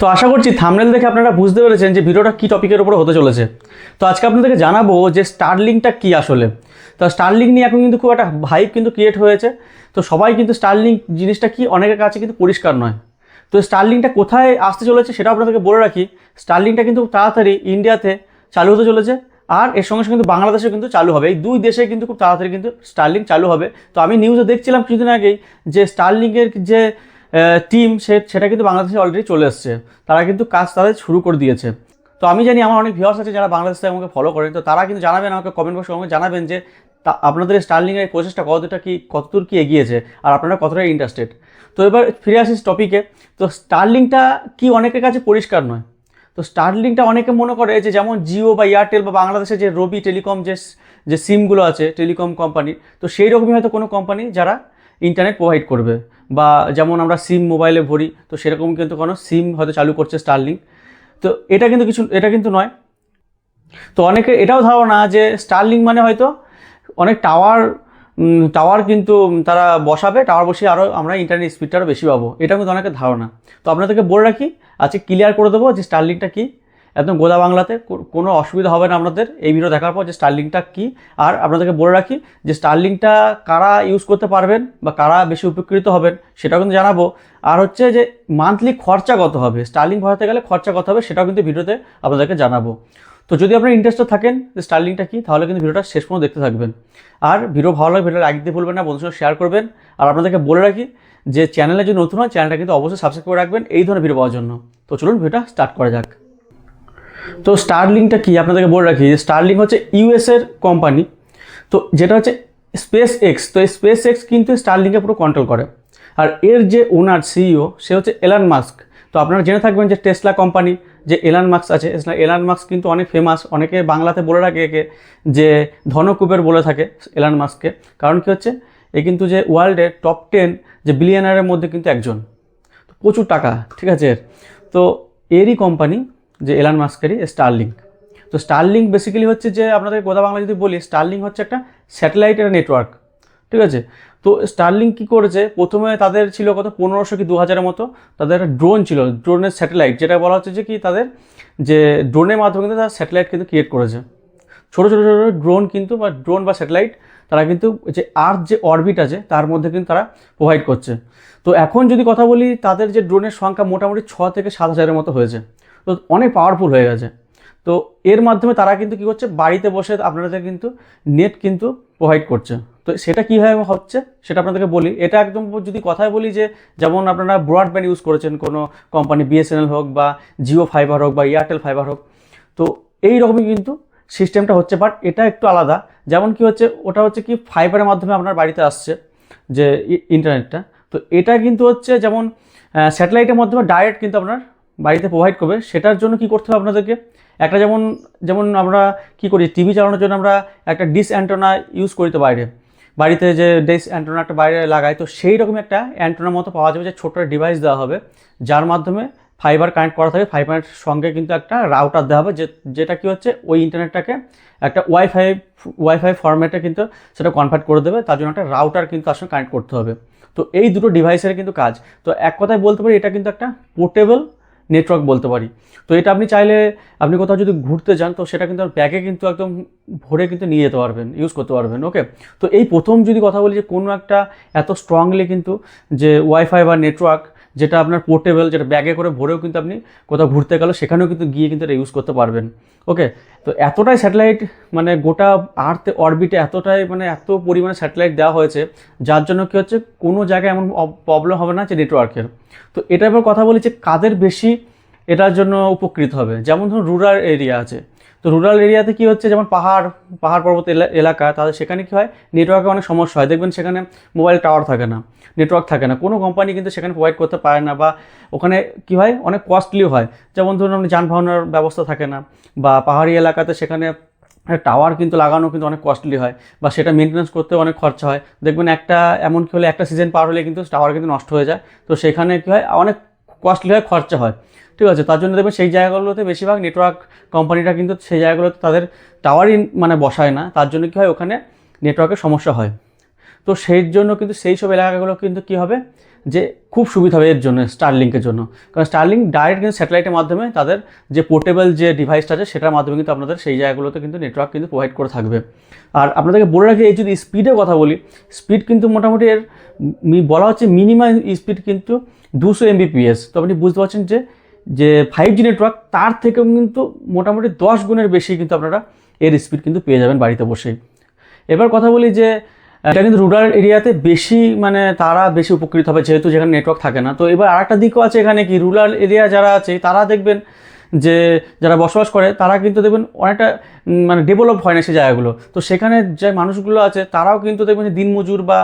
তো আশা করছি থামনেল দেখে আপনারা বুঝতে পেরেছেন যে ভিডিওটা কী টপিকের উপরে হতে চলেছে। তো আজকে আপনাদেরকে জানাব যে স্টারলিংটা কী আসলে? তো স্টারলিং নিয়ে এখন কিন্তু খুব একটা হাইপ কিন্তু ক্রিয়েট হয়েছে। তো সবাই কিন্তু স্টারলিং জিনিসটা কি অনেকের কাছে কিন্তু পরিষ্কার নয়। তো স্টারলিংটা কোথায় আসতে চলেছে সেটা আপনাদেরকে বলে রাখি। স্টারলিংটা কিন্তু তাড়াতাড়ি ইন্ডিয়াতে চালু হতে চলেছে। আর এর সঙ্গে সঙ্গে কিন্তু বাংলাদেশে কিন্তু চালু হবে। এই দুই দেশে কিন্তু খুব তাড়াতাড়ি কিন্তু স্টারলিং চালু হবে। তো আমি নিউজে দেখছিলাম কিছুদিন আগেই যে স্টারলিংয়ের যে টিম সে, সেটা কিন্তু বাংলাদেশে অলরেডি চলে এসছে। তারা কিন্তু কাজ তাদের শুরু করে দিয়েছে। তো আমি জানি আমার অনেক ভিউয়ার্স আছে যারা বাংলাদেশ আমাকে ফলো করেন, তো তারা কিন্তু জানাবেন, আমাকে কমেন্ট বক্সে আমাকে জানাবেন যে তা আপনাদের স্টার্লিংয়ের প্রসেসটা কতটা কি, কতদূর কি এগিয়েছে আর আপনারা কতটা ইন্টারেস্টেড তো এবার ফিরে আসিস টপিকে তো স্টার্লিংটা কি অনেকের কাছে পরিষ্কার নয়। তো স্টার্লিংটা অনেকে মনে করে যে যেমন জিও বা এয়ারটেল বা বাংলাদেশে যে রবি টেলিকম যে যে সিমগুলো আছে টেলিকম কোম্পানি তো সেই রকমই হয়তো কোনো কোম্পানি যারা ইন্টারনেট প্রোভাইড করবে। বা যেমন আমরা সিম মোবাইলে ভরি, তো সেরকম কিন্তু কোনো সিম হয়তো চালু করছে স্টারলিং তো এটা কিন্তু কিছু, এটা কিন্তু নয়। তো অনেকে, এটাও ধারণা যে স্টারলিং মানে হয়তো অনেক টাওয়ার টাওয়ার কিন্তু তারা বসাবে টাওয়ার বসিয়ে আরও আমরা ইন্টারনেট স্পিডটা আরও বেশি পাবো। এটা কিন্তু অনেকের ধারণা। তো আপনাদেরকে বলে রাখি, আজকে ক্লিয়ার করে দেবো যে স্টারলিংটা কী। একদম গোদা বাংলাতে কোনো অসুবিধা হবে না আপনাদের। এই ভিডিও দেখার পর যে স্টারলিংটা কী, আর আপনাদেরকে বলে রাখি যে স্টারলিংটা কারা ইউজ করতে পারবেন বা কারা বেশি উপকৃত হবেন, সেটাও কিন্তু জানাব। আর হচ্ছে যে মান্থলি খরচা কত হবে স্টারলিং ভরাতে গেলে খরচা কত হবে, সেটাও কিন্তু ভিডিওতে আপনাদেরকে জানাব। তো যদি আপনার ইন্টারেস্টেড থাকেন যে স্টারলিংটা কী, তাহলে কিন্তু ভিডিওটা শেষ পর্যন্ত দেখতে থাকবেন। আর ভিডিও ভালো লাগে ভিডিওটা দিয়ে ভুলবেন না বন্ধুর শেয়ার করবেন। আর আপনাদেরকে বলে রাখি যে চ্যানেলে যদি নতুন হয় চ্যানেলটা কিন্তু অবশ্যই সাবস্ক্রাইব করে রাখবেন, এই ধরনের ভিডিও পাওয়ার জন্য। তো চলুন ভিডিওটা স্টার্ট করা যাক। তো স্টারলিংটা কি? আপনাদেরকে বলে রাখি যে স্টারলিং হচ্ছে ইউএসের কোম্পানি তো যেটা হচ্ছে স্পেস এক্স তো এই স্পেস এক্স কিন্তু স্টারলিংকে পুরো কন্ট্রোল করে। আর এর যে ওনার সিইও সে হচ্ছে এলান মাস্ক তো আপনারা জেনে থাকবেন যে টেসলা কোম্পানি যে এলান মাস্ক আছে এলান মাস্ক কিন্তু অনেক ফেমাস অনেকে বাংলাতে বলে রাখে একে, যে ধনকুবের বলে থাকে এলান মাস্ককে কারণ কি হচ্ছে? এ কিন্তু যে ওয়ার্ল্ডের টপ টেন যে বিলিয়নারের মধ্যে কিন্তু একজন। প্রচুর টাকা, ঠিক আছে? তো এরই কোম্পানি যে এলান মাস্কেরই স্টারলিং তো স্টারলিং বেসিক্যালি হচ্ছে যে, আপনাদের গোদা বাংলা যদি বলি স্টারলিং হচ্ছে একটা স্যাটেলাইটের নেটওয়ার্ক ঠিক আছে? তো স্টারলিং কী করেছে? প্রথমে তাদের ছিল কত? পনেরোশো কি দু হাজারের মতো তাদের একটা ড্রোন ছিল ড্রোনের স্যাটেলাইট যেটা বলা হচ্ছে যে কি তাদের যে ড্রোনের মাধ্যমে কিন্তু তারা স্যাটেলাইট কিন্তু ক্রিয়েট করেছে। ছোটো ছোটো ছোটো ড্রোন কিন্তু বা ড্রোন বা স্যাটেলাইট তারা কিন্তু যে আর্থ যে অরবিট আছে, তার মধ্যে কিন্তু তারা প্রোভাইড করছে। তো এখন যদি কথা বলি, তাদের যে ড্রোনের সংখ্যা মোটামুটি ছ থেকে সাত হাজারের মতো হয়েছে। তো অনেক পাওয়ারফুল হয়ে গেছে। তো এর মাধ্যমে তারা কিন্তু কী করছে? বাড়িতে বসে আপনাদের কিন্তু নেট কিন্তু প্রোভাইড করছে। তো সেটা কীভাবে হচ্ছে সেটা আপনাদেরকে বলি। এটা একদম যদি কথায় বলি যে, যেমন আপনারা ব্রডব্যান্ড ইউজ করেছেন কোনো কোম্পানি বিএসএনএল হোক বা জিও ফাইবার হোক বা এয়ারটেল ফাইবার হোক, তো এই রকমই কিন্তু সিস্টেমটা হচ্ছে। বাট এটা একটু আলাদা। যেমন কি হচ্ছে, ওটা হচ্ছে কি ফাইবারের মাধ্যমে আপনার বাড়িতে আসছে যে ইন্টারনেটটা তো এটা কিন্তু হচ্ছে যেমন স্যাটেলাইটের মাধ্যমে ডাইরেক্ট কিন্তু আপনার বাড়িতে প্রোভাইড করবে, সেটার জন্য কি করতে হবে আপনাদেরকে? একটা যেমন যেমন আমরা কি করি টিভি চালানোর জন্য আমরা একটা ডিস অ্যান্টোনা ইউজ করি তো বাইরে। বাড়িতে যে ডিস অ্যান্টোনা একটা বাইরে লাগাই, তো সেই রকম একটা অ্যান্টোনার মতো পাওয়া যাবে, যে ছোটো ডিভাইস দেওয়া হবে, যার মাধ্যমে ফাইবার কানেক্ট করা থাকে ফাইবারের সঙ্গে কিন্তু একটা রাউটার দেওয়া হবে, যে, যেটা কি হচ্ছে, ওই ইন্টারনেটটাকে একটা ওয়াইফাই ওয়াইফাই ফরম্যাটে কিন্তু সেটা কনভার্ট করে দেবে, তার জন্য একটা রাউটার কিন্তু সঙ্গে কানেক্ট করতে হবে। তো এই দুটো ডিভাইসের কিন্তু কাজ। তো এক কথায় বলতে পারি, এটা কিন্তু একটা পোর্টেবল নেটওয়ার্ক বলতে পারি। তো এটা আপনি চাইলে, আপনি কোথাও যদি ঘুরতে যান, তো সেটা কিন্তু ব্যাগে কিন্তু একদম ভরে কিন্তু নিয়ে যেতে পারবেন ইউজ করতে পারবেন ওকে তো এই প্রথম যদি কথা বলি যে কোনো একটা এত স্ট্রংলি কিন্তু যে ওয়াইফাই বা নেটওয়ার্ক যেটা আপনার পোর্টেবল যেটা ব্যাগে করে ভরেও কিন্তু আপনি কোথাও ঘুরতে গেলে সেখানেও কিন্তু গিয়ে কিন্তু এটা ইউজ করতে পারবেন। ওকে তো এতটাই স্যাটেলাইট মানে গোটা আর্থ অরবিটে এতটাই মানে এত পরিমাণে স্যাটেলাইট দেওয়া হয়েছে, যার জন্য কী হচ্ছে, কোনো জায়গায় এমন প্রবলেম হবে না যে নেটওয়ার্কের তো এটার এবার কথা বলি যে কাদের বেশি এটার জন্য উপকৃত হবে? যেমন ধরুন রুরাল এরিয়া আছে। তো রুরাল এরিয়াতে কি হচ্ছে? যেমন পাহাড় পাহাড় পর্বত এলা- এলাকা তাদের সেখানে কি হয়? নেটওয়ার্কে অনেক সমস্যা হয়। দেখবেন সেখানে মোবাইল টাওয়ার থাকে না নেটওয়ার্ক থাকে না। কোনো কোম্পানি কিন্তু সেখানে প্রোভাইড করতে পারে না বা ওখানে কি হয়? অনেক কস্টলিও হয়। যেমন ধরুন যানবাহনের ব্যবস্থা থাকে না বা পাহাড়ি এলাকাতে সেখানে টাওয়ার কিন্তু লাগানো কিন্তু অনেক কস্টলি হয় বা সেটা মেনটেন্যান্স করতে অনেক খরচা হয়। দেখবেন একটা এমন কি হলে একটা সিজন পার হলে কিন্তু টাওয়ার কিন্তু নষ্ট হয়ে যায়। তো সেখানে কি হয়? অনেক কস্টলি হয়, খরচা হয়। ঠিক আছে? তার জন্য দেখবেন সেই জায়গাগুলোতে বেশিরভাগ নেটওয়ার্ক কোম্পানিটা কিন্তু সেই জায়গাগুলোতে তাদের টাওয়ারই মানে বসায় না। তার জন্য কী হয়? ওখানে নেটওয়ার্কের সমস্যা হয়। তো সেই জন্য কিন্তু সেই সব এলাকাগুলো কিন্তু কী হবে? যে খুব সুবিধা হবে এর জন্য স্টারলিংকের জন্য। কারণ স্টারলিংক ডাইরেক্ট কিন্তু স্যাটেলাইটের মাধ্যমে তাদের যে পোর্টেবল যে ডিভাইসটা আছে, সেটার মাধ্যমে কিন্তু আপনাদের সেই জায়গাগুলোতে কিন্তু নেটওয়ার্ক কিন্তু প্রোভাইড করে থাকবে। আর আপনাদেরকে বলে রাখি, এই যদি স্পিডের কথা বলি স্পিড কিন্তু মোটামুটি এর বলা হচ্ছে মিনিমাম স্পিড কিন্তু দুশো এমবিপিএস তো আপনি বুঝতে পারছেন যে যে ফাইভ জি নেটওয়ার্ক তার থেকেও কিন্তু মোটামুটি দশ গুণের বেশি কিন্তু আপনারা এর স্পিড কিন্তু পেয়ে যাবেন বাড়িতে বসেই। এবার কথা বলি যে এটা কিন্তু রুরাল এরিয়াতে বেশি মানে তারা বেশি উপকৃত হবে, যেহেতু যেখানে নেটওয়ার্ক থাকে না। তো এবার আরেকটা দিকও আছে এখানে কি রুরাল এরিয়া যারা আছে, তারা দেখবেন যে যারা বসবাস করে, তারা কিন্তু দেখবেন অনেকটা মানে ডেভেলপ হয় না সেই জায়গাগুলো। তো সেখানে যে মানুষগুলো আছে, তারাও কিন্তু দেখবেন দিনমজুর বা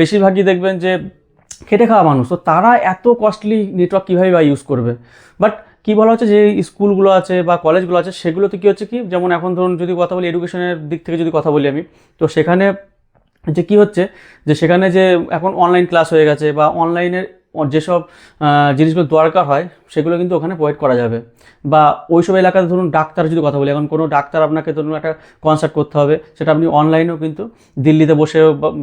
বেশিরভাগই দেখবেন যে খেটে খাওয়া মানুষ। তো তারা এত কস্টলি নেটওয়ার্ক কীভাবে বা ইউজ করবে? বাট কি বলা হচ্ছে যে স্কুলগুলো আছে বা কলেজগুলো আছে, সেগুলোতে কী হচ্ছে কি, যেমন এখন ধরুন যদি কথা বলি এডুকেশনের দিক থেকে যদি কথা বলি আমি, তো সেখানে যে কি হচ্ছে? যে সেখানে যে এখন অনলাইন ক্লাস হয়ে গেছে বা অনলাইনের যেসব জিনিসগুলো দরকার হয়, সেগুলো কিন্তু ওখানে প্রোভাইড করা যাবে। বা ওইসব এলাকাতে ধরুন ডাক্তার যদি কথা বলি, এখন কোনো ডাক্তার আপনাকে ধরুন একটা কনসার্ট করতে হবে, সেটা আপনি অনলাইনেও কিন্তু দিল্লিতে বসে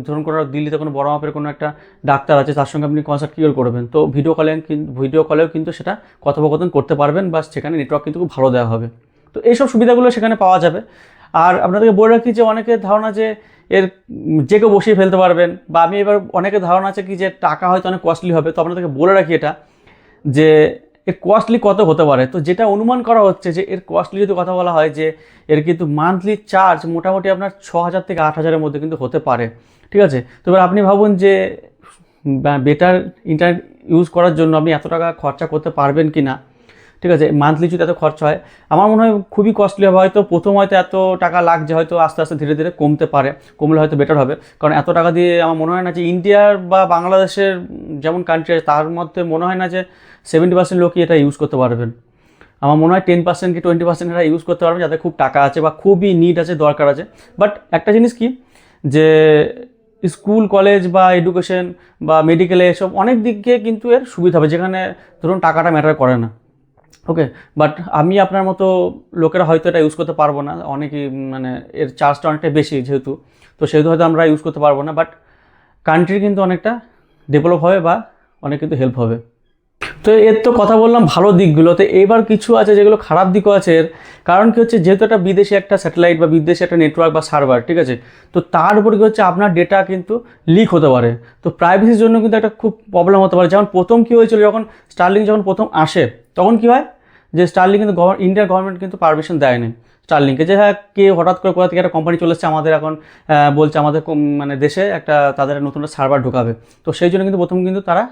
ধরুন কোনো দিল্লিতে কোনো বড় মাপের কোনো একটা ডাক্তার আছে, তার সঙ্গে আপনি কনসার্ট কী করবেন? তো ভিডিও কলে ভিডিও কলেও কিন্তু সেটা কথোপকথন করতে পারবেন বা সেখানে নেটওয়ার্ক কিন্তু খুব ভালো দেওয়া হবে। তো এইসব সুবিধাগুলো সেখানে পাওয়া যাবে। আর আপনাদেরকে বলে রাখি যে অনেকের ধারণা যে এর যে কেউ বসিয়ে ফেলতে পারবেন বা আমি এবার অনেকের ধারণা আছে কি যে টাকা হয়তো অনেক কস্টলি হবে, তো আপনাদেরকে বলে রাখি এটা, যে এর কস্টলি কত হতে পারে? তো যেটা অনুমান করা হচ্ছে যে এর কস্টলি যদি কথা বলা হয় যে এর কিন্তু মান্থলি চার্জ মোটামুটি আপনার ছ হাজার থেকে আট হাজারের মধ্যে কিন্তু হতে পারে, ঠিক আছে? তো এবার আপনি ভাবুন যে বেটার ইন্টারনেট ইউজ করার জন্য আপনি এত টাকা খরচা করতে পারবেন কি না ঠিক আছে? মান্থলি যদি এত খরচা হয়, আমার মনে হয় খুবই কস্টলি হবে। হয়তো প্রথম হয়তো এত টাকা লাগছে, হয়তো আস্তে আস্তে ধীরে ধীরে কমতে পারে, কমলে হয়তো বেটার হবে। কারণ এত টাকা দিয়ে আমার মনে হয় না যে ইন্ডিয়ার বা বাংলাদেশের যেমন কান্ট্রি আছে, তার মধ্যে মনে হয় না যে সেভেন্টি পার্সেন্ট লোকই এটা ইউজ করতে পারবেন। আমার মনে হয় টেন পার্সেন্ট কি টোয়েন্টি পার্সেন্ট এরা ইউজ করতে পারবেন যাদের খুব টাকা আছে বা খুবই নিড আছে, দরকার আছে। বাট একটা জিনিস কি? যে স্কুল কলেজ বা এডুকেশন বা মেডিকেলে এসব অনেক দিক দিয়ে কিন্তু এর সুবিধা হবে, যেখানে ধরুন টাকাটা ম্যাটার করে না। ওকে বাট আমি আপনার মতো লোকেরা হয়তো এটা ইউজ করতে পারব না। অনেকেই মানে এর চার্জটা অনেকটা বেশি যেহেতু। তো সেহেতু হয়তো আমরা ইউজ করতে পারব না বাট কান্ট্রি কিন্তু অনেকটা ডেভেলপ হবে বা অনেক কিন্তু হেল্প হবে। তো এর তো কথা বললাম ভালো দিকগুলো। তো এবার কিছু আছে যেগুলো খারাপ দিকও আছে এর। কারণ কি হচ্ছে, যেহেতু একটা বিদেশি একটা স্যাটেলাইট বা বিদেশি একটা নেটওয়ার্ক বা সার্ভার ঠিক আছে? তো তার উপর কি হচ্ছে, আপনার ডেটা কিন্তু লিক হতে পারে। তো প্রাইভেসির জন্য কিন্তু একটা খুব প্রবলেম হতে পারে। যেমন প্রথম কী হয়েছিল, যখন স্টার্লিং যখন প্রথম আসে, তখন কি হয়? যে স্টার্লিং কিন্তু ইন্ডিয়ার গভর্নমেন্ট কিন্তু পারমিশন দেয়নি স্টারলিংকে যে হ্যাঁ কে হঠাৎ করে কোথা থেকে একটা কোম্পানি চলে এসেছে আমাদের এখন বলছে আমাদের মানে দেশে একটা, তাদের নতুন সার্ভার ঢোকাবে। তো সেই জন্য কিন্তু প্রথম কিন্তু তারা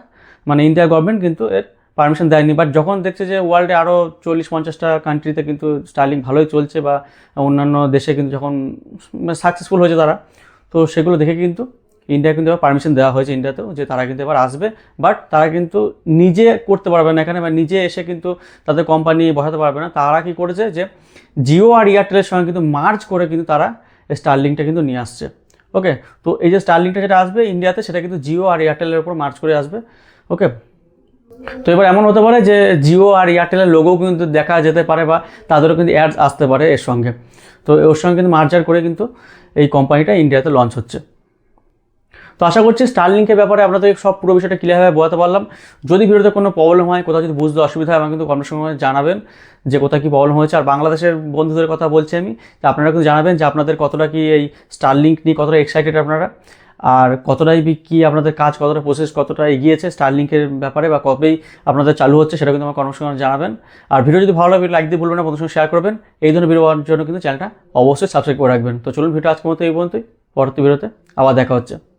মানে ইন্ডিয়া গভর্নমেন্ট কিন্তু এর পারমিশন দেয়নি বাট যখন দেখছে যে ওয়ার্ল্ডে আরও চল্লিশ, পঞ্চাশটা কান্ট্রিতে কিন্তু স্টার্লিং ভালোই চলছে বা অন্যান্য দেশে কিন্তু যখন সাকসেসফুল হয়েছে তারা, তো সেগুলো দেখে কিন্তু ইন্ডিয়া কিন্তু এবার পারমিশন দেওয়া হয়েছে ইন্ডিয়াতেও যে তারা কিন্তু এবার আসবে বাট তারা কিন্তু নিজে করতে পারবে না এখানে বা নিজে এসে কিন্তু তাদের কোম্পানি বসাতে পারবে না। তারা কি করেছে যে জিও আর এয়ারটেলের সঙ্গে কিন্তু মার্চ করে কিন্তু তারা স্টার্লিংটা কিন্তু নিয়ে আসছে। ওকে তো এই যে স্টার্লিংটা যেটা আসবে ইন্ডিয়াতে সেটা কিন্তু জিও আর এয়ারটেলের উপর মার্চ করে আসবে। ওকে তো এবার এমন হতে পারে যে জিও আর এয়ারটেলের লোগো কিন্তু দেখা যেতে পারে বা তাদেরও কিন্তু অ্যাডস আসতে পারে এর সঙ্গে। তো ওর সঙ্গে কিন্তু মার্জার করে কিন্তু এই কোম্পানিটা ইন্ডিয়াতে লঞ্চ হচ্ছে। তো আশা করছি স্টারলিংকের ব্যাপারে আপনাদের সব পুরো বিষয়টা ক্লিয়ারভাবে বোঝাতে পারলাম। যদি ভিডিওতে কোনো প্রবলেম হয়, কোথাও যদি বুঝতে অসুবিধা হয়, আমাকে কিন্তু কমেন্ট সময় জানাবেন যে কোথায় কী প্রবলেম হয়েছে। আর বাংলাদেশের বন্ধুদের কথা বলছি আমি আপনারা কিন্তু জানাবেন যে আপনাদের কতটা কি এই স্টারলিংক নিয়ে কতটা এক্সাইটেড আপনারা। আর কতটাই বিক্রি আপনাদের কাজ কতটা প্রসেস কতটা এগিয়েছে স্টারলিংকের ব্যাপারে বা কবেই আপনাদের চালু হচ্ছে সেটা কিন্তু আমার কর্মসংস্থান জানাবেন। আর ভিডিও যদি ভালো লাগে লাইক দিয়ে বলবেন না সঙ্গে শেয়ার করবেন। এই ধরনের ভিডিও জন্য কিন্তু চ্যানেলটা অবশ্যই সাবস্ক্রাইব করে রাখবেন। তো চলুন ভিডিও আজকের মতো এই পর্যন্তই। পরবর্তী ভিডিওতে আবার দেখা হচ্ছে।